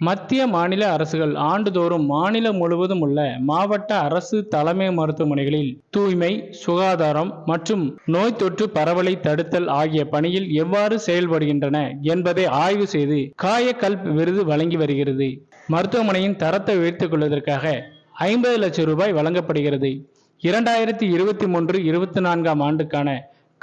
மத்திய மாநில அரசுகள் ஆண்டுதோறும் மாநிலம் முழுவதும் உள்ள மாவட்ட அரசு தலைமை மருத்துவமனைகளில் தூய்மை சுகாதாரம் மற்றும் நோய் தொற்று பரவலை தடுத்தல் ஆகிய பணியில் எவ்வாறு செயல்படுகின்றன என்பதை ஆய்வு செய்து காயக்கல்ப் விருது வழங்கி வருகிறது. மருத்துவமனையின் தரத்தை உயர்த்திக் கொள்வதற்காக ஐம்பது லட்சம் ரூபாய் வழங்கப்படுகிறது. இரண்டாயிரத்தி இருபத்தி மூன்று இருபத்தி நான்காம் ஆண்டுக்கான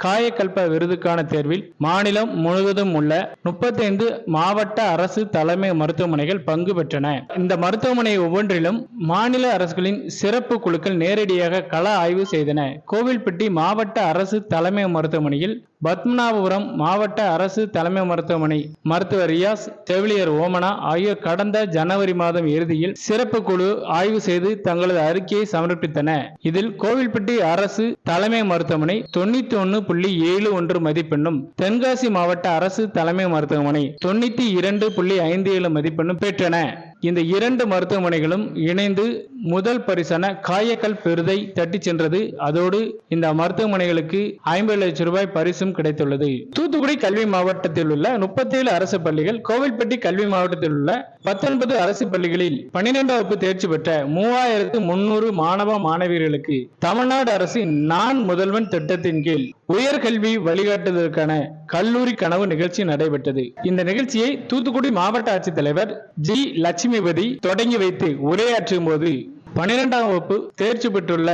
காயக்கல்ப விருதுக்கான தேர்வில் மாநிலம் முழுவதும் உள்ள முப்பத்தைந்து மாவட்ட அரசு தலைமை மருத்துவமனைகள் பங்கு பெற்றன. இந்த மருத்துவமனை ஒவ்வொன்றிலும் மாநில அரசுகளின் சிறப்பு குழுக்கள் நேரடியாக கள ஆய்வு செய்தன. கோவில்பட்டி மாவட்ட அரசு தலைமை மருத்துவமனையில் பத்மநாபபுரம் மாவட்ட அரசு தலைமை மருத்துவமனை மருத்துவர் ரியாஸ் செவிலியர் ஓமனா ஆகியோர் கடந்த ஜனவரி மாதம் இறுதியில் சிறப்பு குழு ஆய்வு செய்து தங்களது அறிக்கையை சமர்ப்பித்தன. இதில் கோவில்பட்டி அரசு தலைமை மருத்துவமனை தொண்ணூத்தி ஒன்னு புள்ளி ஏழு ஒன்று மதிப்பெண்ணும் தென்காசி மாவட்ட அரசு தலைமை மருத்துவமனை தொண்ணூத்தி இரண்டு புள்ளி ஐந்து ஏழு மதிப்பெண்ணும் பெற்றன. இந்த இரண்டு மருத்துவமனைகளும் இணைந்து முதல் பரிசான காயக்கல் பெருதை தட்டி சென்றது. அதோடு இந்த மருத்துவமனைகளுக்கு ஐம்பது லட்சம் ரூபாய் பரிசும் கிடைத்துள்ளது. தூத்துக்குடி கல்வி மாவட்டத்தில் உள்ள முப்பத்தி ஏழு அரசு பள்ளிகள் கோவில்பட்டி கல்வி மாவட்டத்தில் உள்ள பத்தொன்பது அரசு பள்ளிகளில் பன்னிரெண்டாம் வகுப்பு தேர்ச்சி பெற்ற மூவாயிரத்து முன்னூறு மாணவ மாணவியர்களுக்கு தமிழ்நாடு அரசின் நான் முதல்வன் திட்டத்தின் கீழ் உயர்கல்வி வழிகாட்டுதலுக்கான கல்லூரி கனவு நிகழ்ச்சி நடைபெற்றது. இந்த நிகழ்ச்சியை தூத்துக்குடி மாவட்ட ஆட்சித்தலைவர் ஜி. லட்சுமிபதி தொடங்கி வைத்து உரையாற்றும் போது பனிரெண்டாம் வகுப்பு தேர்ச்சி பெற்றுள்ள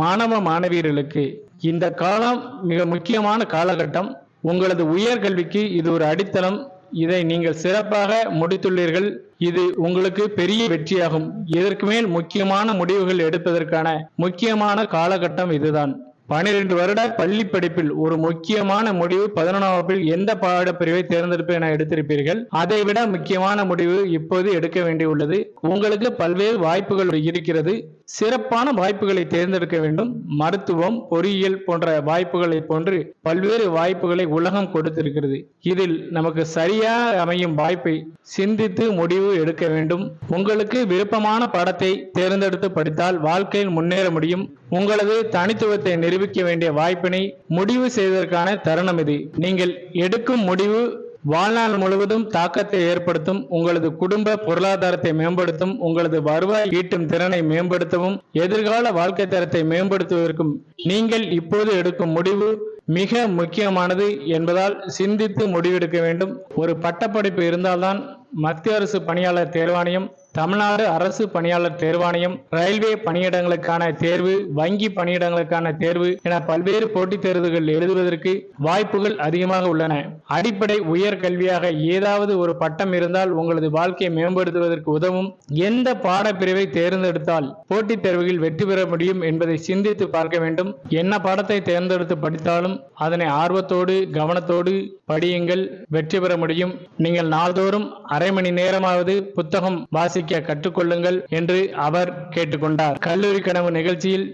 மாணவ மாணவியர்களுக்கு இந்த காலம் மிக முக்கியமான காலகட்டம். உங்களது உயர்கல்விக்கு இது ஒரு அடித்தளம். இதை நீங்கள் சிறப்பாக முடித்துள்ளீர்கள். இது உங்களுக்கு பெரிய வெற்றியாகும். இதற்கு மேல் முக்கியமான முடிவுகள் எடுப்பதற்கான முக்கியமான காலகட்டம் இதுதான். பனிரெண்டு வருட பள்ளி படிப்பில் ஒரு முக்கியமான முடிவு பதினொன்றாம் வகுப்பில் எந்த பாடப்பிரிவை தேர்ந்தெடுப்பு என எடுத்திருப்பீர்கள்? அதை விட முக்கியமான முடிவு இப்போது எடுக்க வேண்டியுள்ளது. உங்களுக்கு பல்வேறு வாய்ப்புகள் இருக்கிறது. சிறப்பான வாய்ப்புகளை தேர்ந்தெடுக்க வேண்டும். மருத்துவம் பொறியியல் போன்ற வாய்ப்புகளை போன்று பல்வேறு வாய்ப்புகளை உலகம் கொடுத்திருக்கிறது. இதில் நமக்கு சரியாக அமையும் வாய்ப்பை சிந்தித்து முடிவு எடுக்க வேண்டும். உங்களுக்கு விருப்பமான படத்தை தேர்ந்தெடுத்து படித்தால் வாழ்க்கையில் முன்னேற முடியும். உங்களது தனித்துவத்தை நிரூபிக்க வேண்டிய வாய்ப்பினை முடிவு செய்வதற்கான தருணம் இது. நீங்கள் எடுக்கும் முடிவு வாழ்நாள் முழுவதும் தாக்கத்தை ஏற்படுத்தும் உங்களது குடும்ப பொருளாதாரத்தை மேம்படுத்தும் உங்களது வருவாய் ஈட்டும் திறனை மேம்படுத்தவும் எதிர்கால வாழ்க்கை தரத்தை மேம்படுத்துவதற்கும் நீங்கள் இப்போது எடுக்கும் முடிவு மிக முக்கியமானது என்பதால் சிந்தித்து முடிவெடுக்க வேண்டும். ஒரு பட்டப்படிப்பு இருந்தால்தான் மத்திய அரசு பணியாளர் தேர்வாணையம் தமிழ்நாடு அரசு பணியாளர் தேர்வாணையம் ரயில்வே பணியிடங்களுக்கான தேர்வு வங்கி பணியிடங்களுக்கான தேர்வு என பல்வேறு போட்டித் தேர்வுகள் எழுதுவதற்கு வாய்ப்புகள் அதிகமாக உள்ளன. அடிப்படை உயர் கல்வியாக ஏதாவது ஒரு பட்டம் இருந்தால் உங்களது வாழ்க்கையை மேம்படுத்துவதற்கு உதவும் எந்த பாடப்பிரிவை தேர்ந்தெடுத்தால் போட்டித் தேர்வுகளில் வெற்றி பெற முடியும் என்பதை சிந்தித்து பார்க்க வேண்டும். என்ன பாடத்தை தேர்ந்தெடுத்து படித்தாலும் அதனை ஆர்வத்தோடு கவனத்தோடு படியுங்கள். வெற்றி பெற முடியும். நீங்கள் நாள்தோறும் அரை மணி நேரமாவது புத்தகம் வாசிக்க கற்றுக்கொள்ளுங்கள் என்று அவர் கேட்டுக்கொண்டார். கல்லூரி கனவு நிகழ்ச்சியில்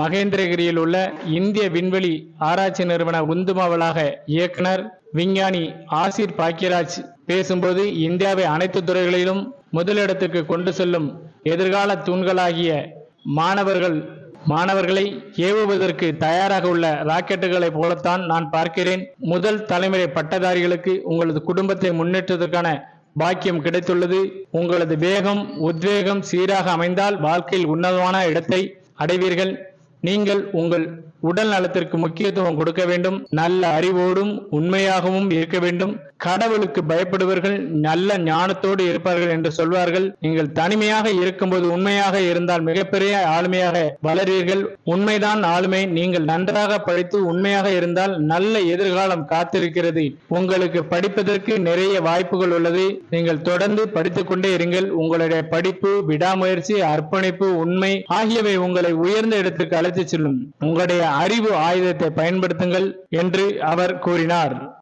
மகேந்திரகிரியில் உள்ள இந்திய விண்வெளி ஆராய்ச்சி நிறுவன உந்துமாவளாக இயக்குனர் விஞ்ஞானி ஆசிர் பாக்கியராஜ் பேசும்போது இந்தியாவை அனைத்து துறைகளிலும் முதலிடத்துக்கு கொண்டு செல்லும் எதிர்கால தூண்களாகிய மாணவர்கள் மாணவர்களை ஏவுவதற்கு தயாராக உள்ள ராக்கெட்டுகளைப் போலத்தான் நான் பார்க்கிறேன். முதல் தலைமுறை பட்டதாரிகளுக்கு உங்களது குடும்பத்தை முன்னேற்றுவதற்கான பாக்கியம் கிடைத்துள்ளது. உங்களது வேகம் உத்வேகம் சீராக அமைந்தால் வாழ்க்கையில் உன்னதமான இடத்தை அடைவீர்கள். நீங்கள் உங்கள் உடல் நலத்திற்கு முக்கியத்துவம் கொடுக்க வேண்டும். நல்ல அறிவோடும் உண்மையாகவும் இருக்க வேண்டும். கடவுளுக்கு பயப்படுவர்கள் நல்ல ஞானத்தோடு இருப்பார்கள் என்று சொல்வார்கள். நீங்கள் தனிமையாக இருக்கும்போது உண்மையாக இருந்தால் மிகப்பெரிய ஆளுமையாக வளர்வீர்கள் உண்மைதான் ஆளுமை. நீங்கள் நன்றாக படித்து உண்மையாக இருந்தால் நல்ல எதிர்காலம் காத்திருக்கிறது. உங்களுக்கு படிப்பதற்கு நிறைய வாய்ப்புகள் உள்ளது. நீங்கள் தொடர்ந்து படித்துக் கொண்டே இருங்கள். உங்களுடைய படிப்பு விடாமுயற்சி அர்ப்பணிப்பு உண்மை ஆகியவை உங்களை உயர்ந்த இடத்திற்கு அழைத்துச் செல்லும். உங்களுடைய அறிவு ஆயுதத்தை பயன்படுத்துங்கள் என்று அவர் கூறினார்.